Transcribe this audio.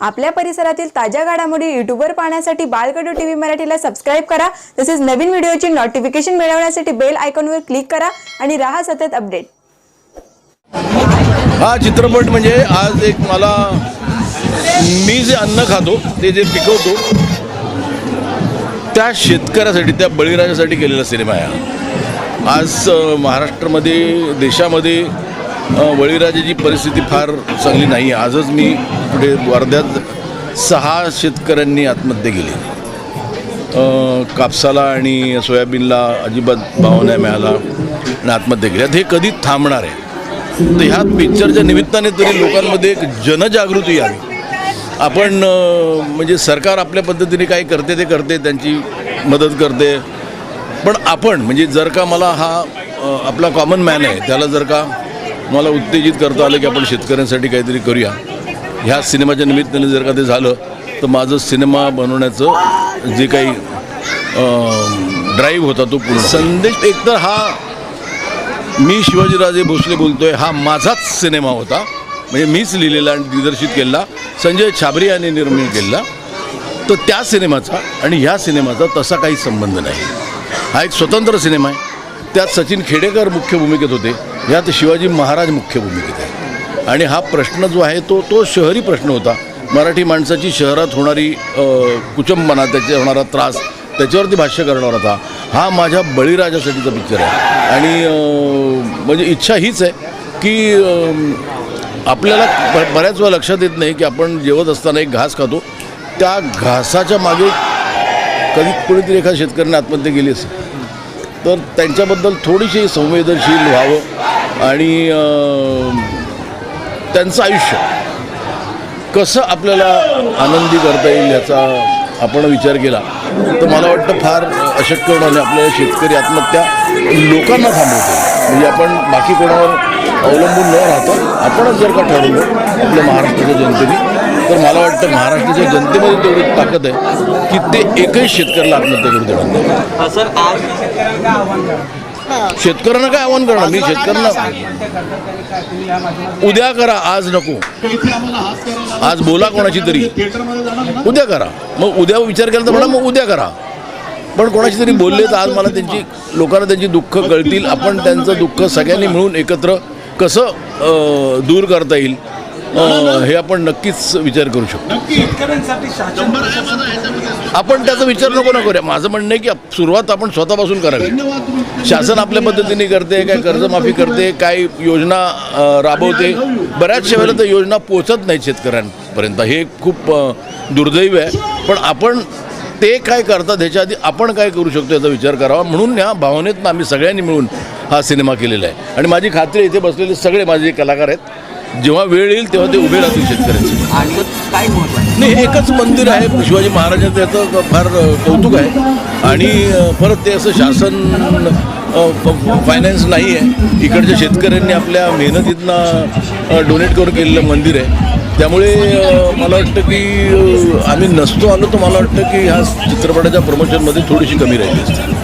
आपल्या परिसरातील ताज्या घडामोडी युट्यूबवर पाहण्यासाठी बालकडू टीव्ही मराठीला सबस्क्राईब करा. तसेच नवीन व्हिडिओची नोटिफिकेशन मिळवण्यासाठी बेल आयकॉनवर क्लिक करा आणि राहा सतत अपडेट हा चित्रपट म्हणजे आज एक मला मी जे अन्न खातो ते जे पिकवतो त्या शेतकऱ्यासाठी त्या बळीराजासाठी केलेला सिनेमा आहे आज महाराष्ट्रामध्ये देशामध्ये बळीराजाची परिस्थिती फार चांगली नाही. आहे आजच मी पुढे वर्ध्यात सहा शेतकऱ्यांनी आत्महत्या केली. कापसाला आणि सोयाबीनला अजिबात भाव नाही मिळाला आणि आत्महत्या केली. हे कधी थांबणार आहे? तर ह्या पिक्चरच्या निमित्ताने तरी लोकांमध्ये एक जनजागृती यावी. आपण म्हणजे सरकार आपल्या पद्धतीने काय करते ते करते त्यांची मदत करते. पण आपण म्हणजे जर का मला हा आपला कॉमन मॅन आहे त्याला जर का मला उत्तेजित करता आलं की आपण शेतकऱ्यांसाठी काहीतरी करूया. ह्या सिनेमाच्या निमित्ताने जर का ते झालं तर माझं सिनेमा बनवण्याचं जे काही ड्राईव्ह होता तो पूर्ण. संदेश एकतर हा मी शिवाजीराजे भोसले बोलतोय हा माझाच सिनेमा होता. म्हणजे मीच लिहिलेला आणि दिग्दर्शित केला संजय छाबरी यांनी निर्मित केला तर त्या सिनेमाचा आणि ह्या सिनेमाचा तसा काही संबंध नाही. हा एक स्वतंत्र सिनेमा आहे. त्यात सचिन खेडेकर मुख्य भूमिकेत होते. यात शिवाजी महाराज मुख्य भूमिकेत आहे. आणि हा प्रश्न जो आहे तो तो शहरी प्रश्न होता. मराठी माणसाची शहरात होणारी कुचंबना त्याच्या होणारा त्रास त्याच्यावरती भाष्य करणार होता. हा माझ्या बळीराजासाठीचा पिक्चर आहे. आणि म्हणजे इच्छा हीच आहे की आपल्याला बऱ्याच वेळा लक्षात येत नाही की आपण जेवत असताना एक घास खातो. त्या घासाच्या मागे कधी कोणीतरी एखाद्या शेतकऱ्याने आत्महत्या केली असेल. तर त्यांच्याबद्दल थोडीशी संवेदनशील व्हावं आणि त्यांचं आयुष्य कसं आपल्याला आनंदी करता येईल याचा आपण विचार केला तर मला वाटतं फार अशक्य होणार नाही आपल्याला शेतकरी आत्महत्या लोकांना थांबवतो म्हणजे आपण बाकी कोणावर अवलंबून न राहता आपणच जर का ठरवलं आपल्या महाराष्ट्राच्या जनतेने तर मला वाटतं महाराष्ट्राच्या जनतेमध्ये तेवढी ताकद आहे की ते एकही शेतकऱ्याला आत्महत्या करू देणार नाही. शेतकऱ्यांना काय आव्हान करणार? मी शेतकऱ्यांना उद्या करा आज नको. आज बोला कोणाची तरी. उद्या करा. मग उद्या विचार केला तर म्हणा मग उद्या करा. पण कोणाशी तरी बोलले तर आज मला त्यांची लोकांना त्यांची दुःख कळतील. आपण त्यांचं दुःख सगळ्यांनी मिळून एकत्र कसं दूर करता येईल? हे आपण नक्कीच विचार करू शकतो. आपण त्याचा विचार नको ना करूया. माझं म्हणणं आहे की सुरुवात आपण स्वतःपासून करावी. शासन आपल्या पद्धतीने करते काय कर्जमाफी करते काय योजना राबवते. बऱ्याचशा वेळेला तर योजना पोचत नाहीत शेतकऱ्यांपर्यंत. हे खूप दुर्दैव आहे. पण आपण ते काय करतात ह्याच्या आधी आपण काय करू शकतो याचा विचार करावा. म्हणून ह्या भावनेतनं आम्ही सगळ्यांनी मिळून हा सिनेमा केलेला आहे. आणि माझी खात्री इथे बसलेले सगळे माझे कलाकार आहेत. जेव्हा वेळ येईल तेव्हा ते उभे राहतील शेतकऱ्यांसाठी आणि काय महत्त्व आहे? नाही हे एकच मंदिर आहे शिवाजी महाराजांचं याचं फार कौतुक आहे. आणि परत ते असं शासन फायनान्स नाही आहे. इकडच्या शेतकऱ्यांनी आपल्या मेहनतीतनं डोनेट करून केलेलं मंदिर आहे. त्यामुळे मला वाटतं की आम्ही नसतो आलो तर मला वाटतं की ह्या चित्रपटाच्या प्रमोशनमध्ये थोडीशी कमी राहिली असते.